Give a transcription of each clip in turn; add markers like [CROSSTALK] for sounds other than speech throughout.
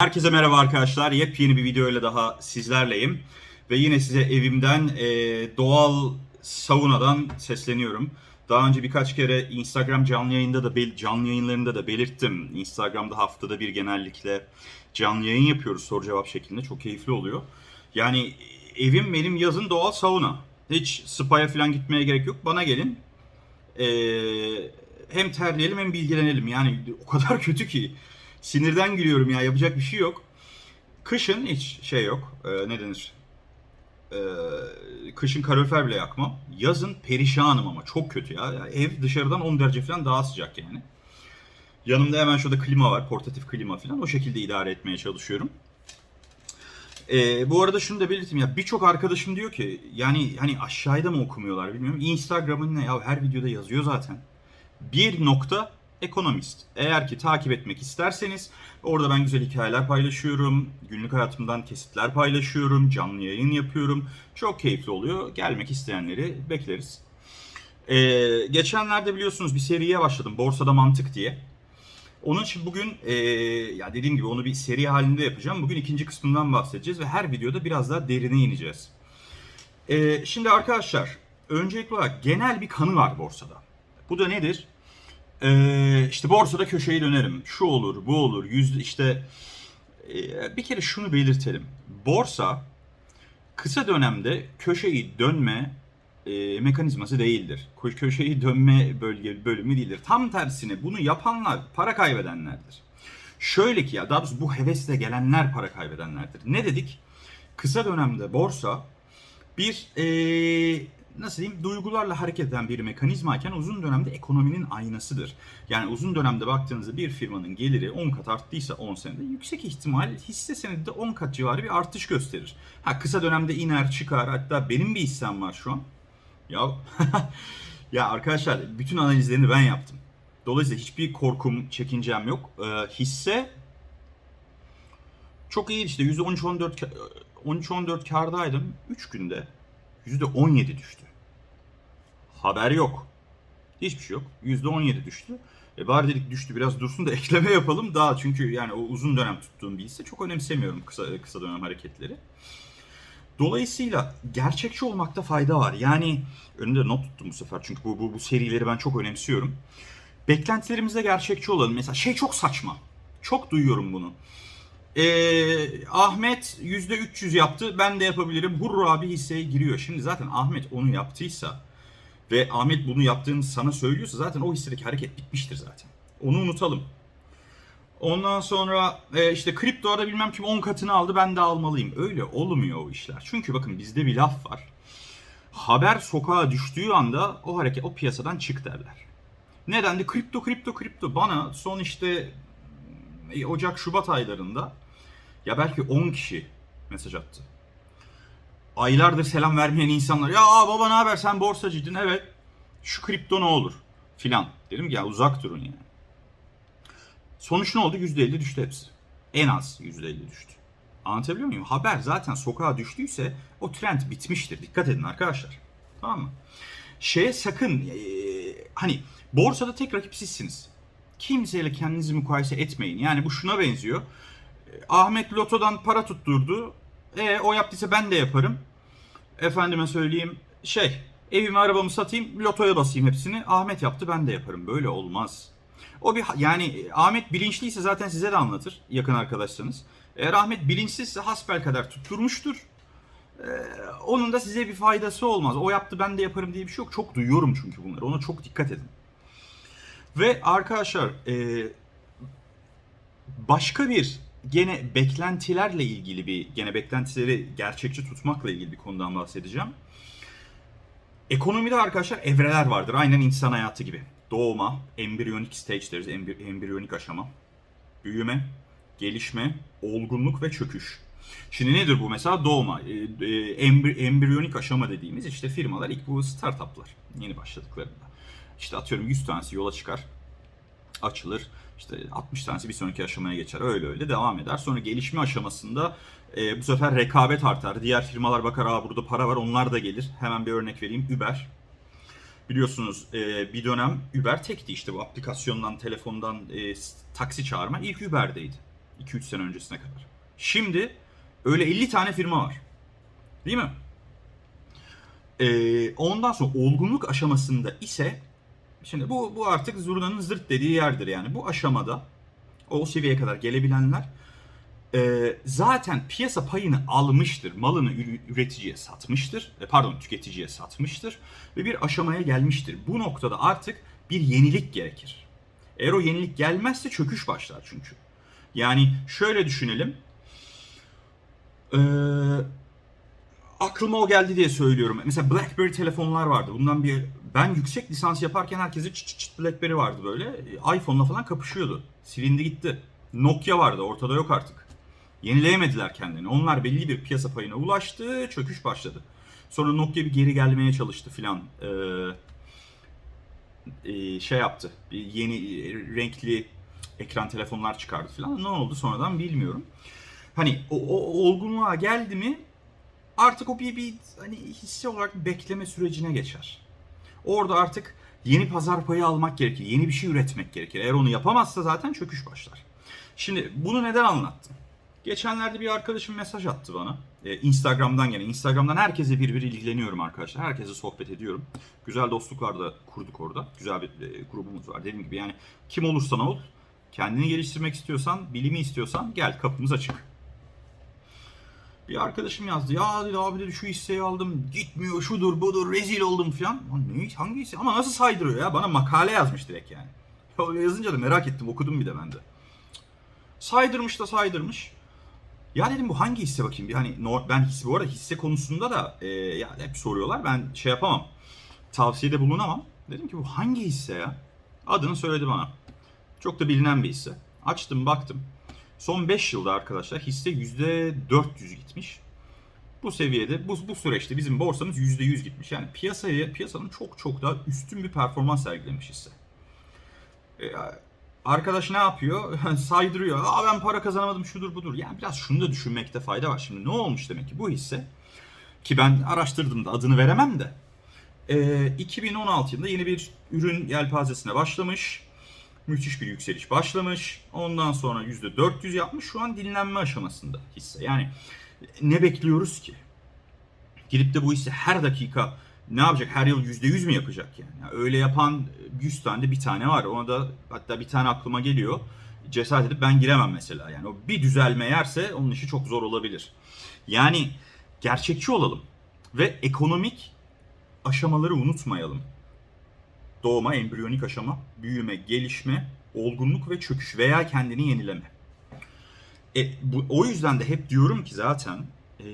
Herkese merhaba arkadaşlar. Yepyeni bir videoyla daha sizlerleyim. Ve yine size evimden e, doğal saunadan sesleniyorum. Daha önce birkaç kere Instagram canlı yayında da canlı yayınlarında da belirttim. Instagram'da haftada bir genellikle canlı yayın yapıyoruz soru cevap şeklinde. Çok keyifli oluyor. Yani evim benim yazın doğal sauna. Hiç spa'ya falan gitmeye gerek yok. Bana gelin. E, hem terleyelim hem bilgilenelim. Yani o kadar [LAUGHS] kötü ki. Sinirden gülüyorum ya yapacak bir şey yok. Kışın hiç şey yok. Ee, ne denir? Ee, kışın kalorifer bile yakmam. Yazın perişanım ama çok kötü ya. Ya Ev dışarıdan 10 derece falan daha sıcak yani. Yanımda hemen şurada klima var. Portatif klima falan. O şekilde idare etmeye çalışıyorum. Ee, bu arada şunu da belirteyim ya birçok arkadaşım diyor ki yani hani aşağıda mı okumuyorlar bilmiyorum. Instagram'ın ne ya her videoda yazıyor zaten. Bir nokta ekonomist. Eğer ki takip etmek isterseniz orada ben güzel hikayeler paylaşıyorum. Günlük hayatımdan kesitler paylaşıyorum. Canlı yayın yapıyorum. Çok keyifli oluyor. Gelmek isteyenleri bekleriz. Ee, geçenlerde biliyorsunuz bir seriye başladım. Borsada Mantık diye. Onun için bugün ee, ya dediğim gibi onu bir seri halinde yapacağım. Bugün ikinci kısmından bahsedeceğiz ve her videoda biraz daha derine ineceğiz. Ee, şimdi arkadaşlar öncelikli olarak genel bir kanı var borsada. Bu da nedir? Ee, işte borsada köşeyi dönerim. Şu olur, bu olur. Yüzde işte e, bir kere şunu belirtelim. Borsa kısa dönemde köşeyi dönme e, mekanizması değildir. Kö- Köşeyi dönme bölge bölümü değildir. Tam tersine bunu yapanlar para kaybedenlerdir. Şöyle ki ya daha doğrusu bu hevesle gelenler para kaybedenlerdir. Ne dedik? Kısa dönemde borsa bir eee, nasıl diyeyim duygularla hareket eden bir mekanizmayken uzun dönemde ekonominin aynasıdır. Yani uzun dönemde baktığınızda bir firmanın geliri 10 kat arttıysa 10 senede yüksek ihtimal hisse senedi de 10 kat civarı bir artış gösterir. Ha kısa dönemde iner çıkar hatta benim bir hissem var şu an. Ya [LAUGHS] ya arkadaşlar bütün analizlerini ben yaptım. Dolayısıyla hiçbir korkum, çekincem yok. Ee, hisse çok iyi işte %13-14 ka- 13-14 kardaydım. 3 günde %17 düştü. Haber yok. Hiçbir şey yok. %17 düştü. E bari dedik düştü biraz dursun da [LAUGHS] ekleme yapalım daha çünkü yani o uzun dönem tuttuğum bir hisse çok önemsemiyorum kısa kısa dönem hareketleri. Dolayısıyla gerçekçi olmakta fayda var. Yani önümde not tuttum bu sefer çünkü bu, bu, bu serileri ben çok önemsiyorum. Beklentilerimizde gerçekçi olalım. Mesela şey çok saçma. Çok duyuyorum bunu. Ee, Ahmet %300 yaptı. Ben de yapabilirim. Hurra abi hisseye giriyor. Şimdi zaten Ahmet onu yaptıysa ve Ahmet bunu yaptığını sana söylüyorsa zaten o hissedeki hareket bitmiştir zaten. Onu unutalım. Ondan sonra e, işte kriptoda bilmem kim 10 katını aldı ben de almalıyım. Öyle olmuyor o işler. Çünkü bakın bizde bir laf var. Haber sokağa düştüğü anda o hareket o piyasadan çık derler. Neden de kripto kripto kripto bana son işte e, Ocak Şubat aylarında ya belki 10 kişi mesaj attı. Aylardır selam vermeyen insanlar ya baba ne haber sen borsacıydın evet şu kripto ne olur filan. Dedim ki ya uzak durun yani. Sonuç ne oldu? %50 düştü hepsi. En az %50 düştü. Anlatabiliyor muyum? Haber zaten sokağa düştüyse o trend bitmiştir. Dikkat edin arkadaşlar. Tamam mı? Şeye sakın eee, hani borsada tek rakip sizsiniz. Kimseyle kendinizi mukayese etmeyin. Yani bu şuna benziyor. E, Ahmet Loto'dan para tutturdu. E o yaptıysa ben de yaparım. Efendime söyleyeyim şey evimi arabamı satayım lotoya basayım hepsini. Ahmet yaptı ben de yaparım. Böyle olmaz. O bir yani Ahmet bilinçliyse zaten size de anlatır yakın arkadaşsanız. Eğer Ahmet bilinçsizse hasbel kadar tutturmuştur. Ee, onun da size bir faydası olmaz. O yaptı ben de yaparım diye bir şey yok. Çok duyuyorum çünkü bunları. Ona çok dikkat edin. Ve arkadaşlar e, başka bir gene beklentilerle ilgili bir gene beklentileri gerçekçi tutmakla ilgili bir konudan bahsedeceğim. Ekonomide arkadaşlar evreler vardır. Aynen insan hayatı gibi. Doğma, embriyonik stage deriz. embriyonik aşama. Büyüme, gelişme, olgunluk ve çöküş. Şimdi nedir bu mesela doğma, e, e, embri- embriyonik aşama dediğimiz işte firmalar ilk bu startuplar yeni başladıklarında. İşte atıyorum 100 tanesi yola çıkar, açılır. İşte 60 tanesi bir sonraki aşamaya geçer. Öyle öyle devam eder. Sonra gelişme aşamasında e, bu sefer rekabet artar. Diğer firmalar bakar aa burada para var onlar da gelir. Hemen bir örnek vereyim. Uber. Biliyorsunuz e, bir dönem Uber tekti işte bu aplikasyondan, telefondan e, taksi çağırma ilk Uber'deydi. 2-3 sene öncesine kadar. Şimdi öyle 50 tane firma var. Değil mi? Ee, ondan sonra olgunluk aşamasında ise şimdi bu bu artık zurnanın zırt dediği yerdir yani. Bu aşamada o seviyeye kadar gelebilenler e, zaten piyasa payını almıştır. Malını üreticiye satmıştır. E, pardon tüketiciye satmıştır. Ve bir aşamaya gelmiştir. Bu noktada artık bir yenilik gerekir. Eğer o yenilik gelmezse çöküş başlar çünkü. Yani şöyle düşünelim. Eee aklıma o geldi diye söylüyorum. Mesela BlackBerry telefonlar vardı. Bundan bir ben yüksek lisans yaparken herkese çıt çıt BlackBerry vardı böyle. E, iPhone'la falan kapışıyordu. Silindi gitti. Nokia vardı. Ortada yok artık. Yenileyemediler kendini. Onlar belli bir piyasa payına ulaştı. Çöküş başladı. Sonra Nokia bir geri gelmeye çalıştı filan. Ee, şey yaptı. Bir yeni e, renkli ekran telefonlar çıkardı filan. Ne oldu sonradan bilmiyorum. Hani o, o olgunluğa geldi mi artık o bir, bir hani hissi olarak bekleme sürecine geçer. Orada artık yeni pazar payı almak gerekir. Yeni bir şey üretmek gerekir. Eğer onu yapamazsa zaten çöküş başlar. Şimdi bunu neden anlattım? Geçenlerde bir arkadaşım mesaj attı bana. Ee, Instagram'dan gene. Instagram'dan herkese bir ilgileniyorum arkadaşlar. Herkese sohbet ediyorum. Güzel dostluklar da kurduk orada. Güzel bir e, grubumuz var. Dediğim gibi yani kim olursan ol. Kendini geliştirmek istiyorsan, bilimi istiyorsan gel kapımız açık. Bir arkadaşım yazdı. Ya dedi abi dedi şu hisseyi aldım. Gitmiyor şudur budur rezil oldum falan. Lan ne hangi hisse? Ama nasıl saydırıyor ya? Bana makale yazmış direkt yani. Ya Öyle yazınca da merak ettim. Okudum bir de ben de. Saydırmış da saydırmış. Ya dedim bu hangi hisse bakayım? Bir Hani ben hisse bu arada hisse konusunda da e, ya hep soruyorlar. Ben şey yapamam. Tavsiyede bulunamam. Dedim ki bu hangi hisse ya? Adını söyledi bana. Çok da bilinen bir hisse. Açtım baktım. Son 5 yılda arkadaşlar hisse %400 gitmiş. Bu seviyede, bu, bu süreçte bizim borsamız %100 gitmiş. Yani piyasaya, piyasanın çok çok daha üstün bir performans sergilemiş hisse. E, arkadaş ne yapıyor? [LAUGHS] Saydırıyor. Aa ben para kazanamadım şudur budur. Yani biraz şunu da düşünmekte fayda var. Şimdi ne olmuş demek ki bu hisse? Ki ben araştırdım da adını veremem de. E, 2016 yılında yeni bir ürün yelpazesine başlamış müthiş bir yükseliş başlamış. Ondan sonra %400 yapmış. Şu an dinlenme aşamasında hisse. Yani ne bekliyoruz ki? Gidip de bu hisse her dakika ne yapacak? Her yıl %100 mü yapacak yani? yani öyle yapan 100 tane de bir tane var. Ona da hatta bir tane aklıma geliyor. Cesaret edip ben giremem mesela. Yani o bir düzelme yerse onun işi çok zor olabilir. Yani gerçekçi olalım ve ekonomik aşamaları unutmayalım doğma, embriyonik aşama, büyüme, gelişme, olgunluk ve çöküş veya kendini yenileme. E, bu, o yüzden de hep diyorum ki zaten e,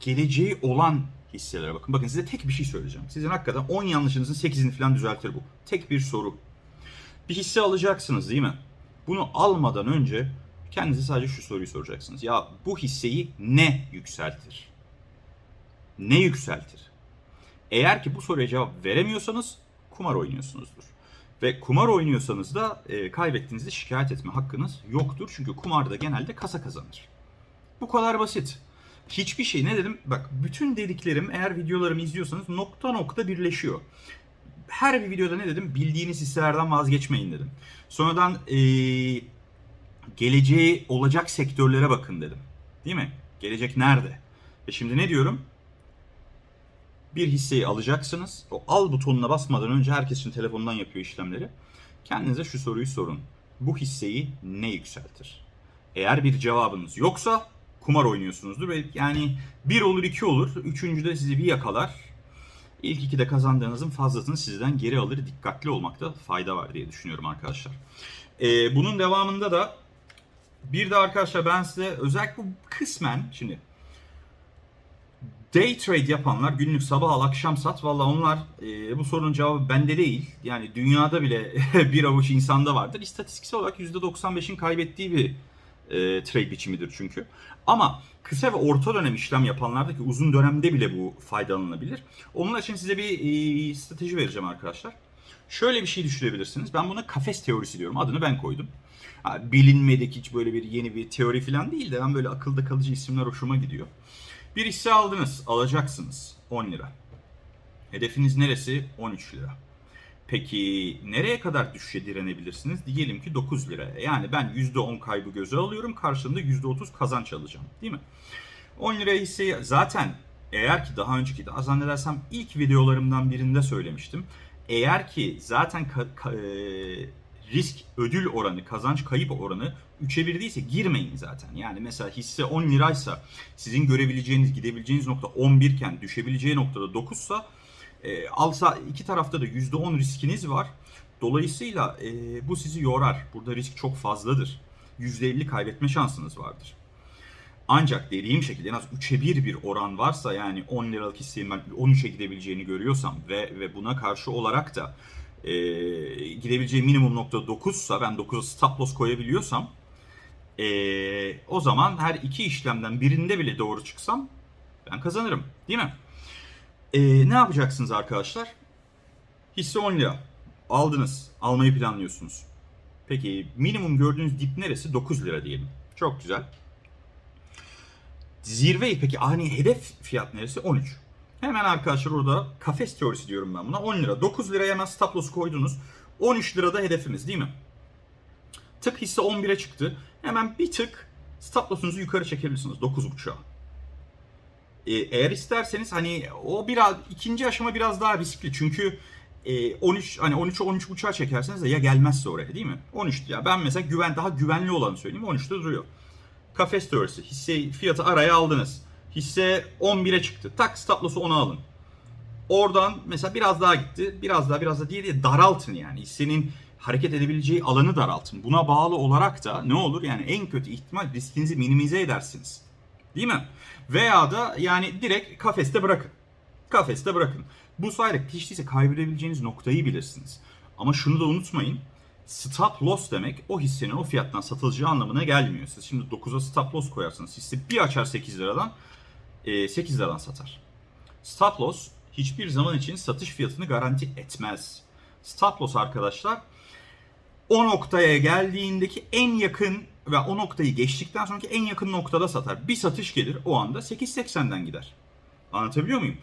geleceği olan hisselere bakın. Bakın size tek bir şey söyleyeceğim. Sizin hakikaten 10 yanlışınızın 8'ini falan düzeltir bu. Tek bir soru. Bir hisse alacaksınız değil mi? Bunu almadan önce kendinize sadece şu soruyu soracaksınız. Ya bu hisseyi ne yükseltir? Ne yükseltir? Eğer ki bu soruya cevap veremiyorsanız kumar oynuyorsunuzdur. Ve kumar oynuyorsanız da e, kaybettiğinizde şikayet etme hakkınız yoktur. Çünkü kumarda genelde kasa kazanır. Bu kadar basit. Hiçbir şey ne dedim? Bak bütün dediklerim eğer videolarımı izliyorsanız nokta nokta birleşiyor. Her bir videoda ne dedim? Bildiğiniz hisselerden vazgeçmeyin dedim. Sonradan e, geleceği olacak sektörlere bakın dedim. Değil mi? Gelecek nerede? E şimdi ne diyorum? Bir hisseyi alacaksınız. O al butonuna basmadan önce herkes için telefondan yapıyor işlemleri. Kendinize şu soruyu sorun. Bu hisseyi ne yükseltir? Eğer bir cevabınız yoksa kumar oynuyorsunuzdur ve yani bir olur iki olur. Üçüncü de sizi bir yakalar. İlk iki de kazandığınızın fazlasını sizden geri alır. Dikkatli olmakta fayda var diye düşünüyorum arkadaşlar. Ee, bunun devamında da bir de arkadaşlar ben size özellikle bu kısmen şimdi Day trade yapanlar günlük sabah al akşam sat valla onlar e, bu sorunun cevabı bende değil. Yani dünyada bile [LAUGHS] bir avuç insanda vardır. İstatistiksel olarak %95'in kaybettiği bir e, trade biçimidir çünkü. Ama kısa ve orta dönem işlem yapanlardaki uzun dönemde bile bu faydalanılabilir. Onun için size bir e, strateji vereceğim arkadaşlar. Şöyle bir şey düşünebilirsiniz. Ben buna kafes teorisi diyorum. Adını ben koydum. Ha, bilinmedik hiç böyle bir yeni bir teori falan değil de ben böyle akılda kalıcı isimler hoşuma gidiyor. Bir hisse aldınız, alacaksınız 10 lira. Hedefiniz neresi? 13 lira. Peki nereye kadar düşüşe direnebilirsiniz? Diyelim ki 9 liraya. Yani ben %10 kaybı göze alıyorum. Karşılığında %30 kazanç alacağım. Değil mi? 10 liraya hisseyi zaten eğer ki daha önceki daha zannedersem ilk videolarımdan birinde söylemiştim. Eğer ki zaten ka- ka- risk ödül oranı, kazanç kayıp oranı 3'e 1 değilse girmeyin zaten. Yani mesela hisse 10 liraysa sizin görebileceğiniz, gidebileceğiniz nokta 11 iken düşebileceği noktada 9 sa e, alsa iki tarafta da %10 riskiniz var. Dolayısıyla e, bu sizi yorar. Burada risk çok fazladır. %50 kaybetme şansınız vardır. Ancak dediğim şekilde en az 3'e 1 bir oran varsa yani 10 liralık hissenin ben 13'e gidebileceğini görüyorsam ve ve buna karşı olarak da e, gidebileceği minimum nokta 9'sa ben 9'a stop loss koyabiliyorsam e, o zaman her iki işlemden birinde bile doğru çıksam ben kazanırım. Değil mi? E, ne yapacaksınız arkadaşlar? Hisse 10 lira. Aldınız. Almayı planlıyorsunuz. Peki minimum gördüğünüz dip neresi? 9 lira diyelim. Çok güzel. Zirve peki hani hedef fiyat neresi? 13. Hemen arkadaşlar orada kafes teorisi diyorum ben buna. 10 lira. 9 liraya hemen stop loss koydunuz. 13 lirada hedefimiz değil mi? Tık hisse 11'e çıktı. Hemen bir tık stop loss'unuzu yukarı çekebilirsiniz 9.5'a. Ee, eğer isterseniz hani o biraz ikinci aşama biraz daha riskli. Çünkü e, 13 hani 13'e 13.5'a çekerseniz de ya gelmezse oraya değil mi? 13 ya ben mesela güven daha güvenli olanı söyleyeyim 13'te duruyor. Kafes teorisi. Hisse fiyatı araya aldınız. Hisse 11'e çıktı. Tak stop loss'u 10'a alın. Oradan mesela biraz daha gitti. Biraz daha biraz daha diye diye daraltın yani. Hissenin hareket edebileceği alanı daraltın. Buna bağlı olarak da ne olur? Yani en kötü ihtimal riskinizi minimize edersiniz. Değil mi? Veya da yani direkt kafeste bırakın. Kafeste bırakın. Bu sayede değilse kaybedebileceğiniz noktayı bilirsiniz. Ama şunu da unutmayın. Stop loss demek o hissenin o fiyattan satılacağı anlamına gelmiyor. Siz şimdi 9'a stop loss koyarsınız. Hisse bir açar 8 liradan 8 liradan satar. Stop loss hiçbir zaman için satış fiyatını garanti etmez. Stop loss arkadaşlar o noktaya geldiğindeki en yakın ve o noktayı geçtikten sonraki en yakın noktada satar. Bir satış gelir o anda 8.80'den gider. Anlatabiliyor muyum?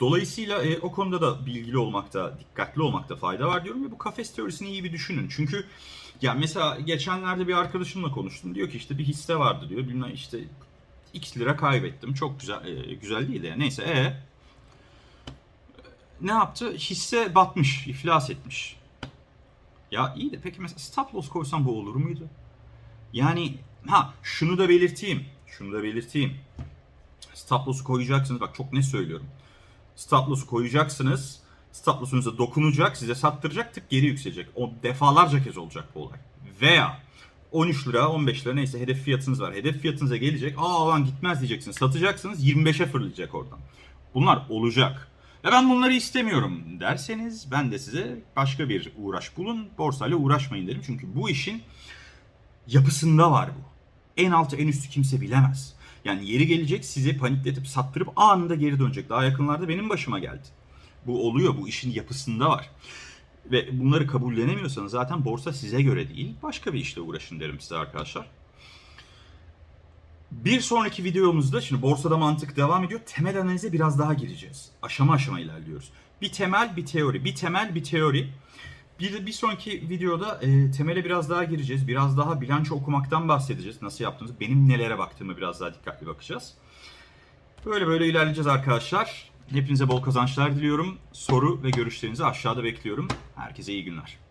Dolayısıyla e, o konuda da bilgili olmakta, dikkatli olmakta fayda var diyorum ve bu kafes teorisini iyi bir düşünün. Çünkü ya mesela geçenlerde bir arkadaşımla konuştum. Diyor ki işte bir hisse vardı diyor. Bilmem işte x lira kaybettim. Çok güzel e, güzel değil de neyse e ne yaptı? Hisse batmış, iflas etmiş. Ya iyi de peki mesela stop loss koysam bu olur muydu? Yani ha şunu da belirteyim. Şunu da belirteyim. Stop loss'u koyacaksınız. Bak çok ne söylüyorum. Stop loss'u koyacaksınız. Stop loss'unuza dokunacak, size sattıracak, tık geri yükselecek. O defalarca kez olacak bu olay. Veya 13 lira, 15 lira neyse hedef fiyatınız var. Hedef fiyatınıza gelecek. Aa lan gitmez diyeceksiniz. Satacaksınız 25'e fırlayacak oradan. Bunlar olacak. Ya ben bunları istemiyorum derseniz ben de size başka bir uğraş bulun. Borsayla uğraşmayın derim. Çünkü bu işin yapısında var bu. En altı en üstü kimse bilemez. Yani yeri gelecek sizi panikletip sattırıp anında geri dönecek. Daha yakınlarda benim başıma geldi. Bu oluyor. Bu işin yapısında var. Ve bunları kabullenemiyorsanız zaten borsa size göre değil. Başka bir işle uğraşın derim size arkadaşlar. Bir sonraki videomuzda şimdi borsada mantık devam ediyor. Temel analize biraz daha gireceğiz. Aşama aşama ilerliyoruz. Bir temel, bir teori. Bir temel, bir teori. Bir, bir sonraki videoda e, temele biraz daha gireceğiz. Biraz daha bilanço okumaktan bahsedeceğiz. Nasıl yaptığımızı, benim nelere baktığımı biraz daha dikkatli bakacağız. Böyle böyle ilerleyeceğiz arkadaşlar. Hepinize bol kazançlar diliyorum. Soru ve görüşlerinizi aşağıda bekliyorum. Herkese iyi günler.